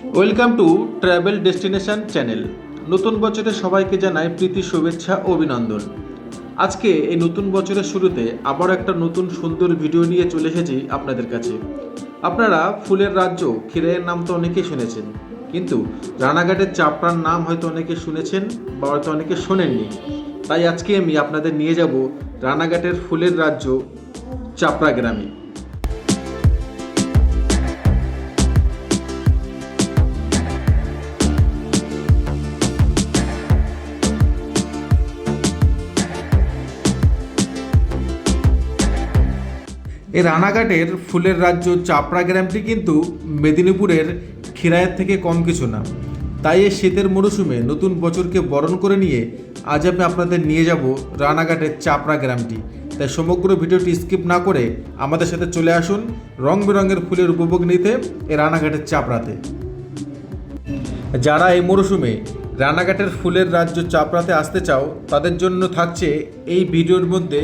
Welcome to travel destination channel নতুন বছরে সবাইকে জানাই প্রীতি, শুভেচ্ছা, অভিনন্দন। আজকে এই নতুন বছরের শুরুতে আবার একটা নতুন সুন্দর ভিডিও নিয়ে চলে এসেছি আপনাদের কাছে। আপনারা ফুলের রাজ্য খিরাইয়ের নাম তো অনেকেই শুনেছেন, কিন্তু রানাঘাটের চাপড়ার নাম হয়তো অনেকে শুনেছেন বা হয়তো অনেকে শোনেননি। তাই আজকে আমি আপনাদের নিয়ে যাব রানাঘাটের ফুলের রাজ্য, চাপড়া গ্রামে। এই রানাঘাটের ফুলের রাজ্য চাপড়া গ্রামটি কিন্তু মেদিনীপুরের খিরায়ের থেকে কম কিছু না। তাই এই শীতের মরশুমে নতুন বছরকে বরণ করে নিয়ে আজ আমি আপনাদের নিয়ে যাব রানাঘাটের চাপড়া গ্রামটি। তাই সমগ্র ভিডিওটি স্কিপ না করে আমাদের সাথে চলে আসুন রং বেরঙের ফুলের উপভোগ নিতে এই রানাঘাটের চাপড়াতে। যারা এই মরশুমে রানাঘাটের ফুলের রাজ্য চাপড়াতে আসতে চাও, তাদের জন্য থাকছে এই ভিডিওর মধ্যে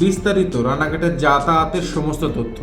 বিস্তারিত রানাঘাটের যাতায়াতের সমস্ত তথ্য।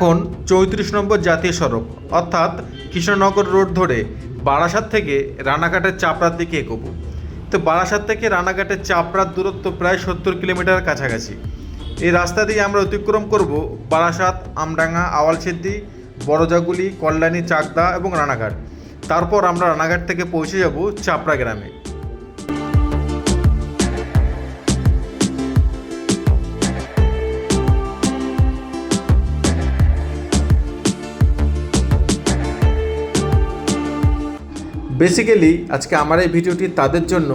এখন চৌত্রিশ নম্বর জাতীয় সড়ক, অর্থাৎ কৃষ্ণনগর রোড ধরে বারাসাত থেকে রানাঘাটের চাপড়ার দিকে এগোবো। তো বারাসাত থেকে রানাঘাটের চাপড়ার দূরত্ব প্রায় সত্তর কিলোমিটার কাছাকাছি। এই রাস্তা দিয়ে আমরা অতিক্রম করব বারাসাত, আমডাঙ্গা আওয়ালসিদ্দি বড়জাগুলি, কল্যাণী, চাকদা এবং রানাঘাট। তারপর আমরা রানাঘাট থেকে পৌঁছে যাব চাপড়া গ্রামে। বেসিক্যালি আজকে আমার এই ভিডিওটি তাদের জন্য,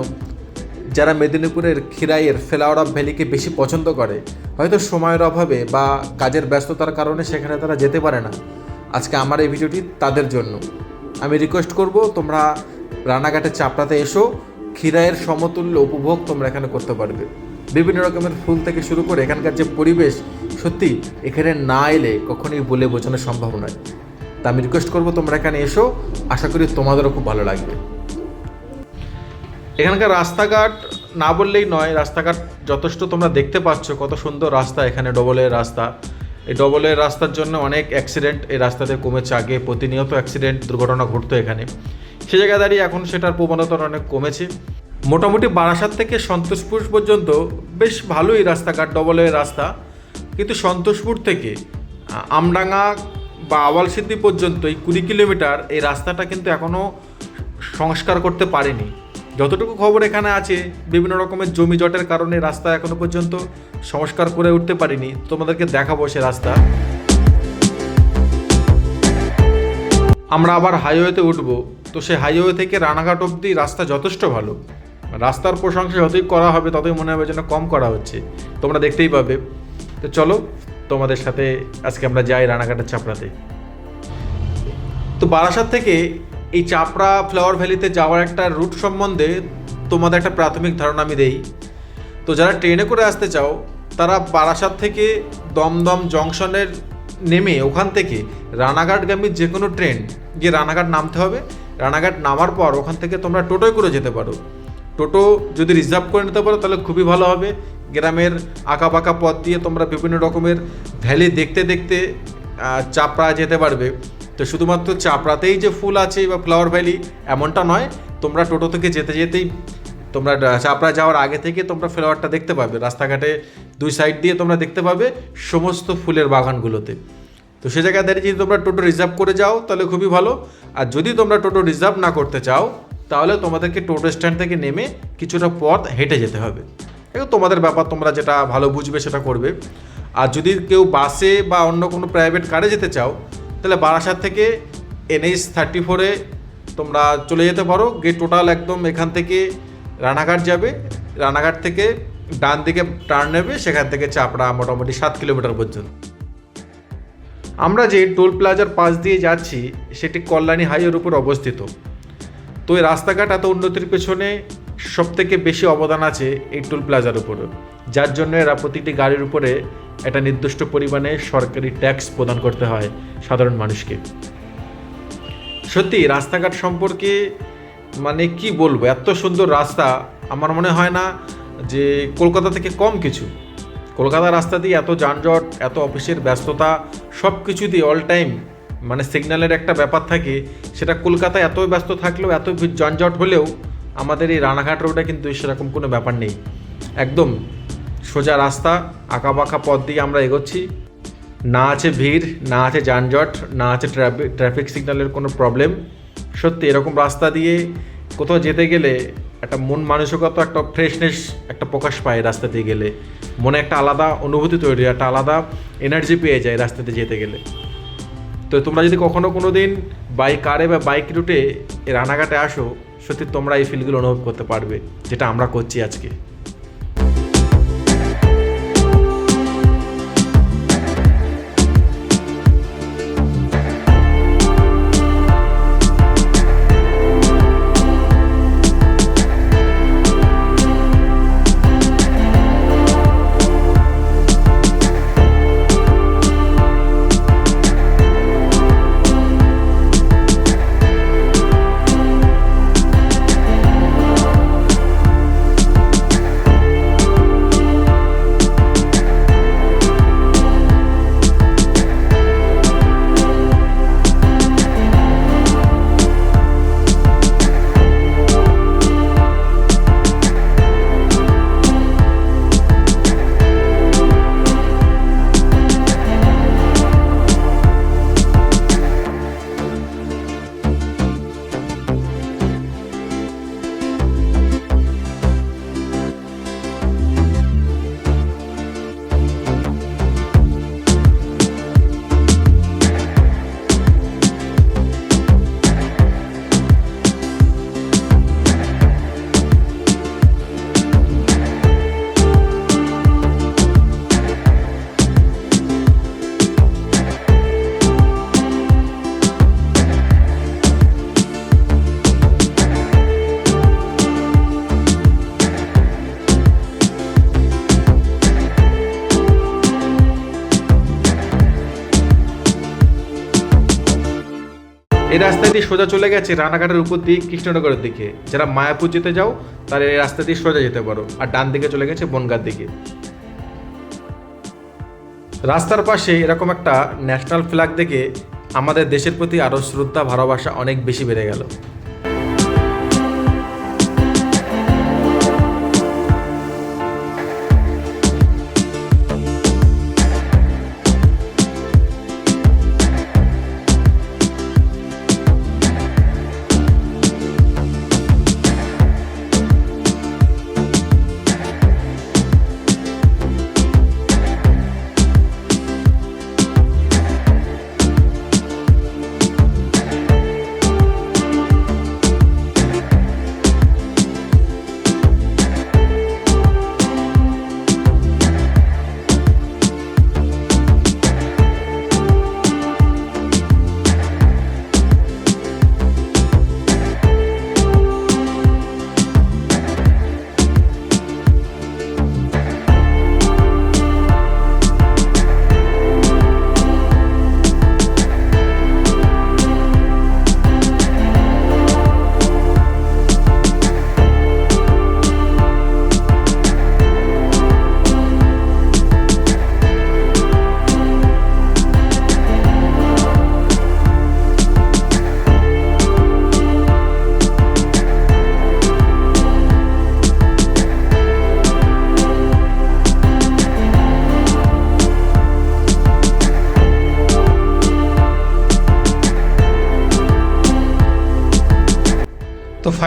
যারা মেদিনীপুরের খিরাইয়ের ফ্লাওয়ার অফ ভ্যালিকে বেশি পছন্দ করে, হয়তো সময়ের অভাবে বা কাজের ব্যস্ততার কারণে সেখানে তারা যেতে পারে না। আজকে আমার এই ভিডিওটি তাদের জন্য। আমি রিকোয়েস্ট করব, তোমরা রানাঘাটের চাপড়াতে এসো, খিরাইয়ের সমতুল্য উপভোগ তোমরা এখানে করতে পারবে। বিভিন্ন রকমের ফুল থেকে শুরু করে এখানকার যে পরিবেশ, সত্যি, এখানে না এলে কখনোই বলে বোঝানো সম্ভব নয়। তা আমি রিকোয়েস্ট করব, তোমরা এখানে এসো, আশা করি তোমাদেরও খুব ভালো লাগবে। এখানকার রাস্তাঘাট না বললেই নয়, রাস্তাঘাট যথেষ্ট তোমরা দেখতে পাচ্ছ, কত সুন্দর রাস্তা এখানে, ডবলের রাস্তা। এই ডবলের রাস্তার জন্য অনেক অ্যাক্সিডেন্ট এই রাস্তাতে কমেছে আগে, প্রতিনিয়ত অ্যাক্সিডেন্ট দুর্ঘটনা ঘটতো এখানে। সে জায়গায় দাঁড়িয়ে এখন সেটার প্রবণতা অনেক কমেছে। মোটামুটি বারাসাত থেকে সন্তোষপুর পর্যন্ত বেশ ভালোই রাস্তাঘাট, ডবলের রাস্তা। কিন্তু সন্তোষপুর থেকে আমডাঙ্গা বা আওয়ালসিদ্ধি পর্যন্ত এই কুড়ি কিলোমিটার এই রাস্তাটা কিন্তু এখনও সংস্কার করতে পারেনি। যতটুকু খবর এখানে আছে, বিভিন্ন রকমের জমি জটের কারণে রাস্তা এখনও পর্যন্ত সংস্কার করে উঠতে পারিনি। তোমাদেরকে দেখাবো সে রাস্তা। আমরা আবার হাইওয়েতে উঠব। তো সে হাইওয়ে থেকে রানাঘাট অবধি রাস্তা যথেষ্ট ভালো। রাস্তার প্রশংসা যতই করা হবে, ততই মনে হবে যেন কম করা হচ্ছে। তোমরা দেখতেই পাবে। তো চলো তোমাদের সাথে আজকে আমরা যাই রানাঘাটের চাপড়াতে। তো বারাসাত থেকে এই চাপড়া ফ্লাওয়ার ভ্যালিতে যাওয়ার একটা রুট সম্বন্ধে তোমাদের একটা প্রাথমিক ধারণা আমি দেই। তো যারা ট্রেনে করে আসতে চাও, তারা বারাসাত থেকে দমদম জংশনের নেমে ওখান থেকে রানাঘাটগামী যে কোনো ট্রেন গিয়ে রানাঘাট নামতে হবে। রানাঘাট নামার পর ওখান থেকে তোমরা টোটোয় করে যেতে পারো। টোটো যদি রিজার্ভ করে নিতে পারো, তাহলে খুবই ভালো হবে। গ্রামের আঁকা পাকা পথ দিয়ে তোমরা বিভিন্ন রকমের ভ্যালি দেখতে দেখতে চাপড়া যেতে পারবে। তো শুধুমাত্র চাপড়াতেই যে ফুল আছে বা ফ্লাওয়ার ভ্যালি এমনটা নয়, তোমরা টোটো থেকে যেতে যেতেই তোমরা চাপড়া যাওয়ার আগে থেকে তোমরা ফ্লাওয়ারটা দেখতে পাবে। রাস্তাঘাটে দুই সাইড দিয়ে তোমরা দেখতে পাবে সমস্ত ফুলের বাগানগুলোতে। তো সে জায়গায় দাঁড়িয়ে যদি তোমরা টোটো রিজার্ভ করে যাও, তাহলে খুবই ভালো। আর যদি তোমরা টোটো রিজার্ভ না করতে চাও, তাহলে তোমাদেরকে টোটো স্ট্যান্ড থেকে নেমে কিছুটা পথ হেঁটে যেতে হবে। এগুলো তোমাদের ব্যাপার, তোমরা যেটা ভালো বুঝবে সেটা করবে। আর যদি কেউ বাসে বা অন্য কোনো প্রাইভেট কারে যেতে চাও, তাহলে বারাসাত থেকে এনএইচ থার্টি ফোরে তোমরা চলে যেতে পারো। গিয়ে টোটাল একদম এখান থেকে রানাঘাট যাবে। রানাঘাট থেকে ডান দিকে টার্ন নেবে, সেখান থেকে চাপড়া মোটামুটি সাত কিলোমিটার পর্যন্ত। আমরা যে টোল প্লাজার পাশ দিয়ে যাচ্ছি, সেটি কল্যাণী হাইওয়ের উপর অবস্থিত। তো এই রাস্তাঘাট এত উন্নতির পেছনে সব থেকে বেশি অবদান আছে এই টোল প্লাজার উপরে, যার জন্য এরা প্রতিটি গাড়ির উপরে একটা নির্দিষ্ট পরিমাণে সরকারি ট্যাক্স প্রদান করতে হয় সাধারণ মানুষকে। সত্যি, রাস্তাঘাট সম্পর্কে মানে কি বলব? এত সুন্দর রাস্তা, আমার মনে হয় না যে কলকাতা থেকে কম কিছু। কলকাতার রাস্তা দিয়ে এত যানজট, এত অফিসের ব্যস্ততা সব কিছু দিয়ে অল টাইম মানে সিগন্যালের একটা ব্যাপার থাকে, সেটা কলকাতায় এত ব্যস্ত থাকলেও, এত যানজট হলেও আমাদের এই রানাঘাট রোডে কিন্তু সেরকম কোনো ব্যাপার নেই। একদম সোজা রাস্তা আঁকা বাঁকা পথ দিয়ে আমরা এগোচ্ছি। না আছে ভিড়, না আছে যানজট, না আছে ট্রাফিক ট্রাফিক সিগন্যালের কোনো প্রবলেম সত্যি এরকম রাস্তা দিয়ে কোথাও যেতে গেলে একটা মন মানসিকতা, একটা ফ্রেশনেস একটা প্রকাশ পায় রাস্তা দিয়ে গেলে। মনে একটা আলাদা অনুভূতি তৈরি হয় একটা আলাদা এনার্জি পেয়ে যায় রাস্তাতে যেতে গেলে। তো তোমরা যদি কখনো কোনো দিন বাইক কারে বা বাইক রুটে রানাঘাটে আসো সত্যি তোমরা এই ফিলগুলো অনুভব করতে পারবে যেটা আমরা করছি আজকে। এই রাস্তাটি সোজা চলে গেছে রানাঘাটের উপর দিয়ে কৃষ্ণনগরের দিকে। যারা মায়াপুর যেতে যাও, তারা এই রাস্তা দিয়ে সোজা যেতে পারো। আর ডান দিকে চলে গেছে বনগার দিকে। রাস্তার পাশে এরকম একটা ন্যাশনাল ফ্ল্যাগ দেখে আমাদের দেশের প্রতি আরও শ্রদ্ধা, ভালোবাসা অনেক বেশি বেড়ে গেল।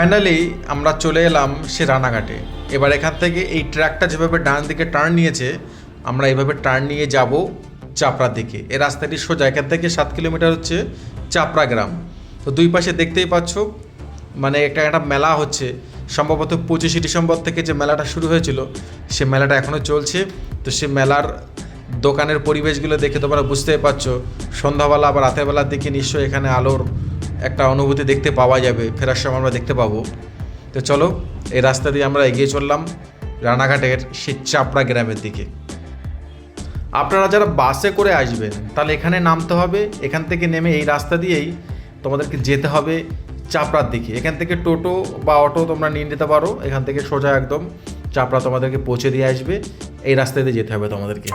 ফাইনালি আমরা চলে এলাম সে রানাঘাটে। এবার এখান থেকে এই ট্র্যাকটা যেভাবে ডান দিকে টার্ন নিয়েছে, আমরা এভাবে টার্ন নিয়ে যাব চাপড়ার দিকে। এ রাস্তাটি সোজা, এখান থেকে সাত কিলোমিটার হচ্ছে চাপড়া গ্রাম। তো দুই পাশে দেখতেই পাচ্ছ মানে একটা একটা মেলা হচ্ছে। সম্ভবত পঁচিশে ডিসেম্বর থেকে যে মেলাটা শুরু হয়েছিল, সে মেলাটা এখনও চলছে। তো সে মেলার দোকানের পরিবেশগুলো দেখে তোমরা বুঝতেই পারছ। সন্ধ্যাবেলা বা রাতের বেলার দিকে নিশ্চয়ই এখানে আলোর একটা অনুভূতি দেখতে পাওয়া যাবে, ফেরার সময় আমরা দেখতে পাবো। তো চলো, এই রাস্তা দিয়ে আমরা এগিয়ে চললাম রানাঘাটের সেই চাপড়া গ্রামের দিকে। আপনারা যারা বাসে করে আসবেন, তাহলে এখানে নামতে হবে। এখান থেকে নেমে এই রাস্তা দিয়েই তোমাদেরকে যেতে হবে চাপড়ার দিকে। এখান থেকে টোটো বা অটো তোমরা নিয়ে নিতে পারো। এখান থেকে সোজা একদম চাপড়া তোমাদেরকে পৌঁছে দিয়ে আসবে। এই রাস্তা দিয়ে যেতে হবে তোমাদেরকে।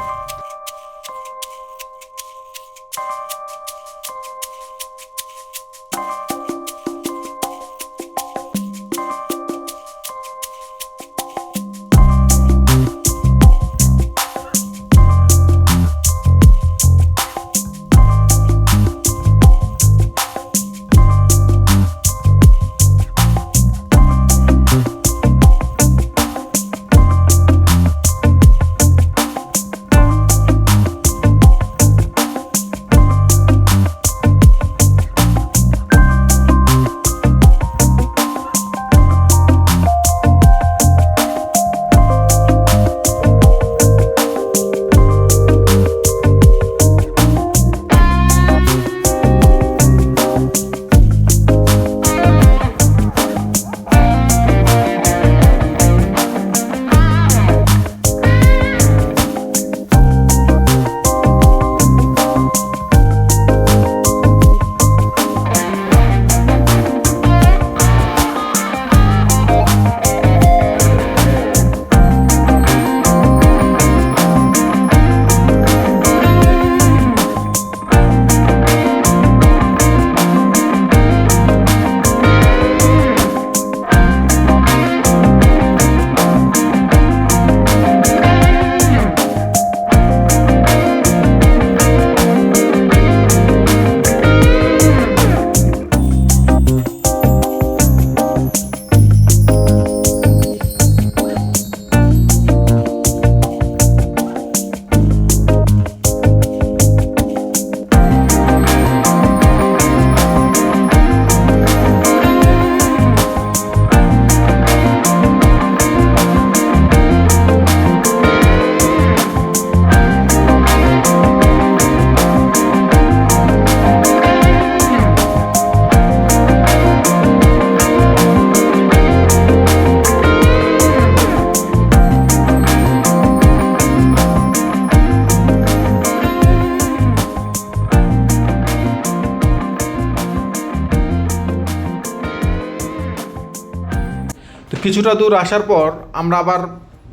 কিছুটা দূর আসার পর আমরা আবার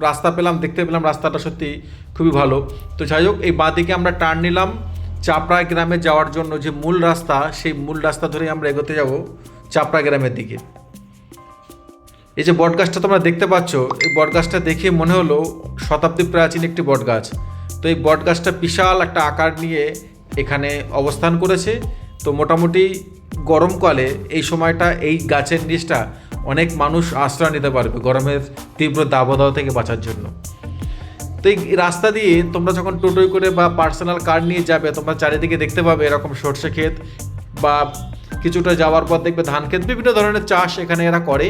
রাস্তা পেলাম, দেখতে পেলাম রাস্তাটা সত্যি খুবই ভালো। তো যাই হোক, এই বাঁদিকে আমরা টার্ন নিলাম। চাপড়া গ্রামে যাওয়ার জন্য যে মূল রাস্তা, সেই মূল রাস্তা ধরেই আমরা এগোতে যাব চাপড়া গ্রামের দিকে। এই যে বটগাছটা তোমরা দেখতে পাচ্ছ, এই বটগাছটা দেখে মনে হলো শতাব্দী প্রাচীন একটি বটগাছ। তো এই বটগাছটা বিশাল একটা আকার নিয়ে এখানে অবস্থান করেছে। তো মোটামুটি গরমকালে এই সময়টা এই গাছের নিচটা অনেক মানুষ আশ্রয় নিতে পারবে গরমের তীব্র দাবদাহ থেকে বাঁচার জন্য। তো এই রাস্তা দিয়ে তোমরা যখন টোটোয় করে বা পার্সোনাল কার নিয়ে যাবে, তোমরা চারিদিকে দেখতে পাবে এরকম সর্ষে ক্ষেত বা কিছুটা যাওয়ার পর দেখবে ধান ক্ষেত, বিভিন্ন ধরনের চাষ এখানে এরা করে।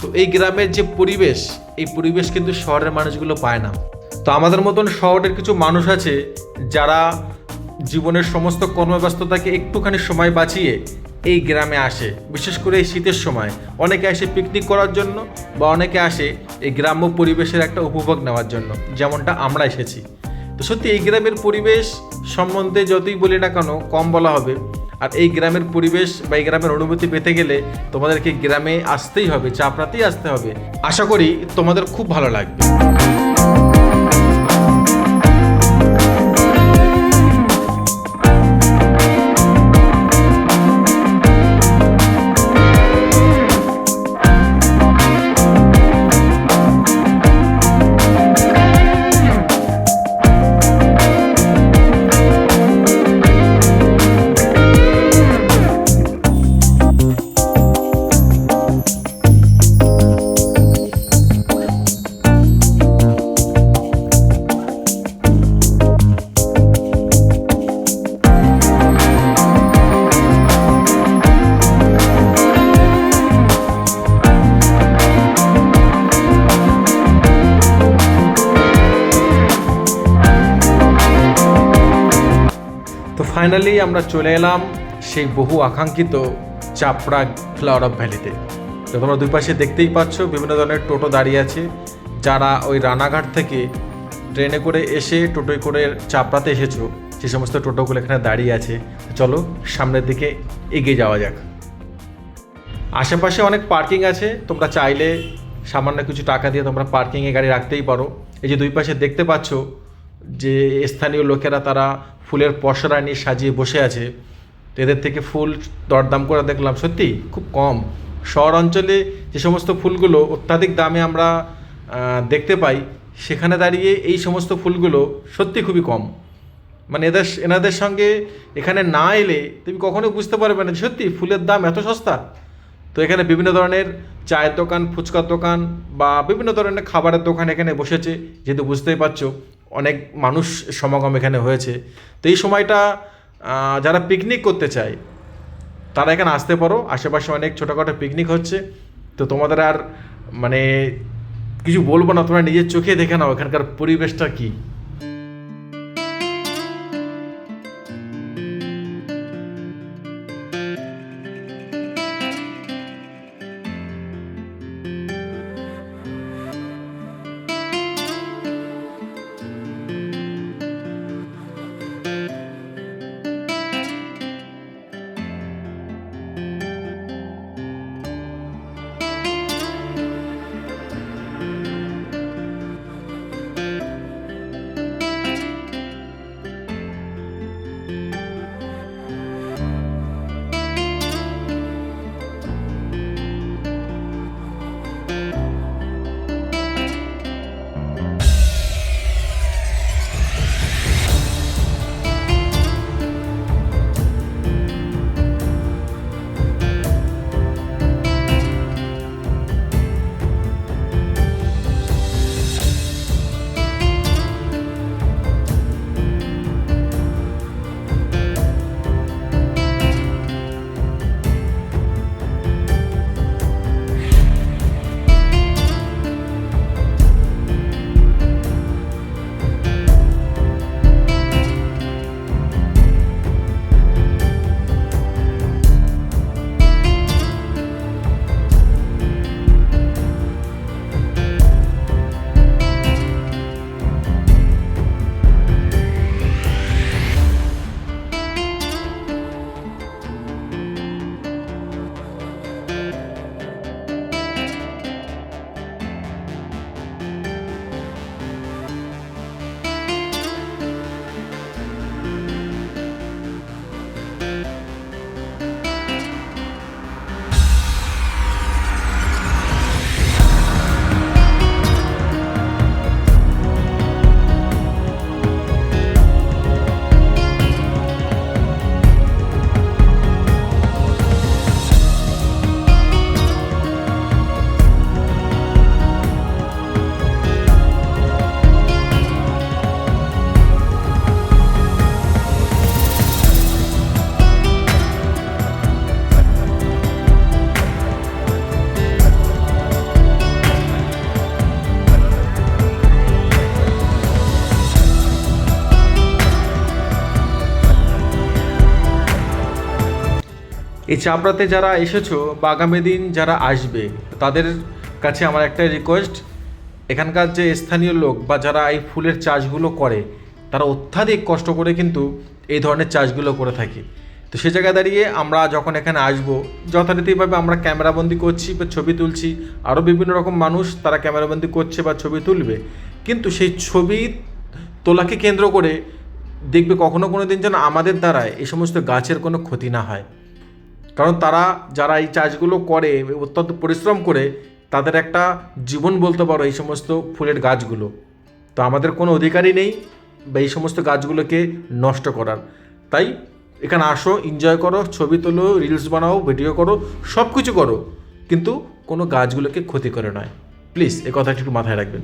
তো এই গ্রামের যে পরিবেশ, এই পরিবেশ কিন্তু শহরের মানুষগুলো পায় না। তো আমাদের মতন শহরের কিছু মানুষ আছে যারা জীবনের সমস্ত কর্মব্যস্ততাকে একটুখানি সময় বাঁচিয়ে এই গ্রামে আসে, বিশেষ করে এই শীতের সময়। অনেকে আসে পিকনিক করার জন্য বা অনেকে আসে এই গ্রাম্য পরিবেশের একটা উপভোগ নেওয়ার জন্য, যেমনটা আমরা এসেছি। তো সত্যি এই গ্রামের পরিবেশ সম্বন্ধে যতই বলি না কেন, কম বলা হবে। আর এই গ্রামের পরিবেশ বা এই গ্রামের অনুভূতি পেতে গেলে তোমাদেরকে গ্রামে আসতেই হবে, চাপড়াতেই আসতে হবে। আশা করি তোমাদের খুব ভালো লাগবে। ফাইনালি আমরা চলে এলাম সেই বহু আকাঙ্ক্ষিত চাপড়া ফ্লাওয়ার অফ ভ্যালিতে তো তোমরা দুই পাশে দেখতেই পাচ্ছ, বিভিন্ন ধরনের টোটো দাঁড়িয়ে আছে, যারা ওই রানাঘাট থেকে ট্রেনে করে এসে টোটোয় করে চাপড়াতে এসেছ, সে সমস্ত টোটোগুলো এখানে দাঁড়িয়ে আছে। চলো, সামনের দিকে এগিয়ে যাওয়া যাক। আশেপাশে অনেক পার্কিং আছে, তোমরা চাইলে সামান্য কিছু টাকা দিয়ে তোমরা পার্কিংয়ে গাড়ি রাখতেই পারো। এই যে দুই পাশে দেখতে পাচ্ছ যে স্থানীয় লোকেরা তারা ফুলের পসরা নিয়ে সাজিয়ে বসে আছে। তো এদের থেকে ফুল দরদাম করে দেখলাম, সত্যি? খুব কম। শহর অঞ্চলে যে সমস্ত ফুলগুলো অত্যাধিক দামে আমরা দেখতে পাই, সেখানে দাঁড়িয়ে এই সমস্ত ফুলগুলো সত্যি খুবই কম। মানে এদের, এনাদের সঙ্গে এখানে না এলে তুমি কখনো বুঝতে পারবে না সত্যি ফুলের দাম এত সস্তা? তো এখানে বিভিন্ন ধরনের চায়ের দোকান, ফুচকার দোকান বা বিভিন্ন ধরনের খাবারের দোকান এখানে বসেছে, যেহেতু বুঝতেই পারছ। অনেক মানুষ সমাগম এখানে হয়েছে। তো এই সময়টা যারা পিকনিক করতে চায়, তারা এখানে আসতে পারো। আশেপাশে অনেক ছোটোখাটো পিকনিক হচ্ছে। তো তোমাদের আর মানে কিছু বলব না, তোমরা নিজের চোখে দেখে নাও এখানকার পরিবেশটা কী? চাপড়াতে যারা এসেছ বা আগামী দিন যারা আসবে, তাদের কাছে আমার একটা রিকোয়েস্ট এখানকার যে স্থানীয় লোক বা যারা এই ফুলের চাষগুলো করে, তারা অত্যাধিক কষ্ট করে কিন্তু এই ধরনের চাষগুলো করে থাকে। তো সে জায়গায় দাঁড়িয়ে আমরা যখন এখানে আসব, যথারীতিভাবে আমরা ক্যামেরাবন্দি করছি বা ছবি তুলছি। আরও বিভিন্ন রকম মানুষ তারা ক্যামেরাবন্দি করছে বা ছবি তুলবে। কিন্তু সেই ছবি তোলাকে কেন্দ্র করে দেখবে কখনো কোনো দিন যেন আমাদের দ্বারায় এই সমস্ত গাছের কোনো ক্ষতি না হয়। কারণ তারা যারা এই চাষগুলো করে, অত্যন্ত পরিশ্রম করে, তাদের একটা জীবন বলতে পারো এই সমস্ত ফুলের গাছগুলো। তো আমাদের কোনো অধিকারই নেই বা এই সমস্ত গাছগুলোকে নষ্ট করার। তাই এখানে আসো এনজয় করো, ছবি তোলো রিলস বানাও ভিডিও করো সব কিছু করো। কিন্তু কোনো গাছগুলোকে ক্ষতি করে নয়। প্লিজ এ কথাটা একটু মাথায় রাখবেন।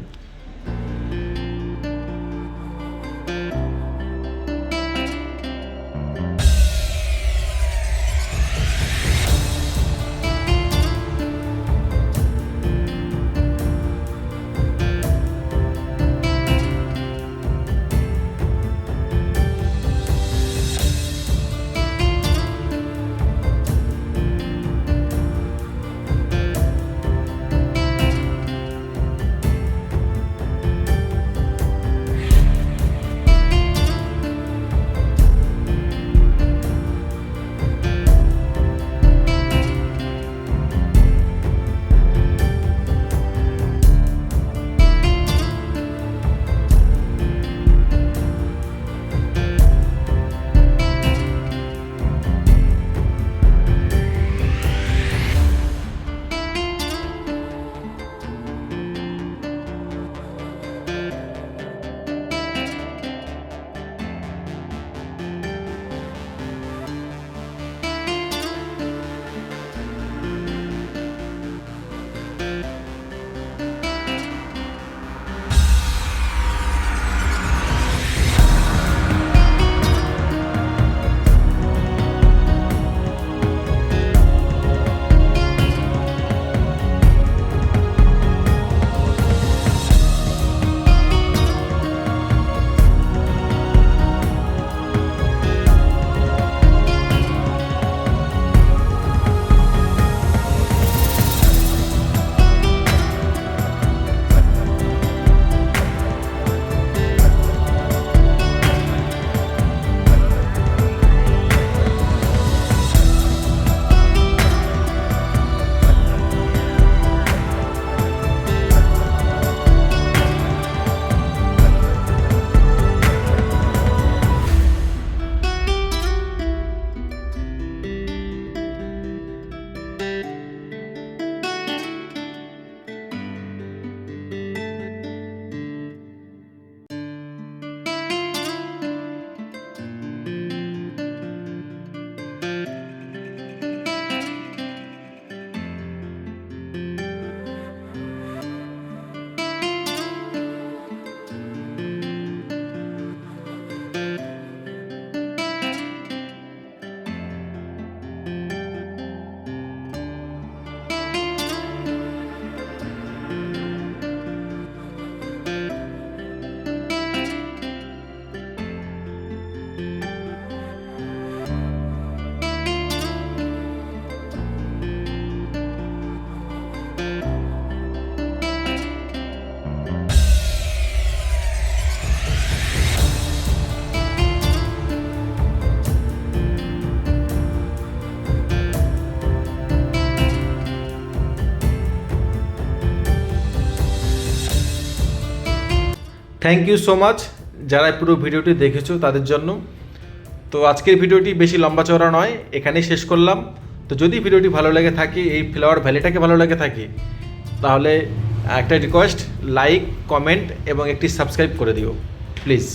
থ্যাংক ইউ সো মাচ যারা পুরো ভিডিওটি দেখেছ তাদের জন্য। তো আজকের ভিডিওটি বেশি লম্বা চওড়া নয়, এখানেই শেষ করলাম। তো যদি ভিডিওটি ভালো লেগে থাকে, এই ফ্লাওয়ার ভ্যালিটাকে ভালো লেগে থাকে, তাহলে একটা রিকোয়েস্ট লাইক কমেন্ট এবং একটি সাবস্ক্রাইব করে দিও প্লিজ